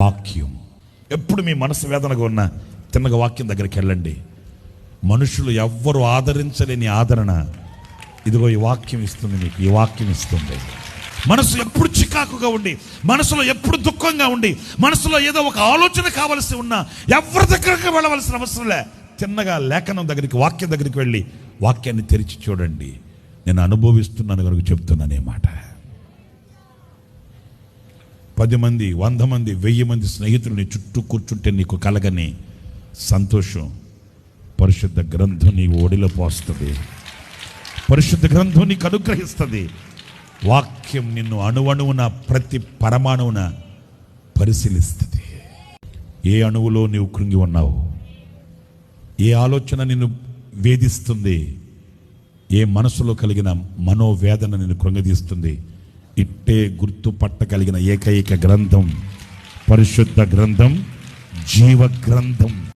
వాక్యం. ఎప్పుడు మీ మనసు వేదనగా ఉన్న తిన్నగ వాక్యం దగ్గరికి వెళ్ళండి. మనుషులు ఎవ్వరు ఆదరించలేని ఆదరణ ఇదిగో ఈ వాక్యం ఇస్తుంది మీకు ఈ వాక్యం ఇస్తుంది. మనసు ఎప్పుడు చికాకుగా ఉండి మనసులో ఎప్పుడు దుఃఖంగా ఉండి మనసులో ఏదో ఒక ఆలోచన కావలసి ఉన్నా ఎవరి దగ్గరకు వెళ్ళవలసిన అవసరం లే. తిన్నగా లేఖనం దగ్గరికి వాక్యం దగ్గరికి వెళ్ళి వాక్యాన్ని తెరిచి చూడండి. నేను అనుభవిస్తున్నాను కనుక చెప్తున్నాను మాట. పది మంది వంద మంది వెయ్యి మంది స్నేహితులు చుట్టూ కూర్చుంటే నీకు కలగని సంతోషం. పరిశుద్ధ గ్రంథం నీ ఓడిలో పోస్తుంది. పరిశుద్ధ గ్రంథం నీకు అనుగ్రహిస్తుంది. వాక్యం నిన్ను అణువణువున ప్రతి పరమాణువున పరిశీలిస్తుంది. ఏ అణువులో నీవు కృంగి ఉన్నావు? ఏ ఆలోచన నిన్ను వేధిస్తుంది? ఏ మనసులో కలిగిన మనోవేదన నిన్ను కృంగదీస్తుంది? ఇట్టే గుర్తుపట్టగలిగిన ఏకైక గ్రంథం పరిశుద్ధ గ్రంథం జీవ గ్రంథం.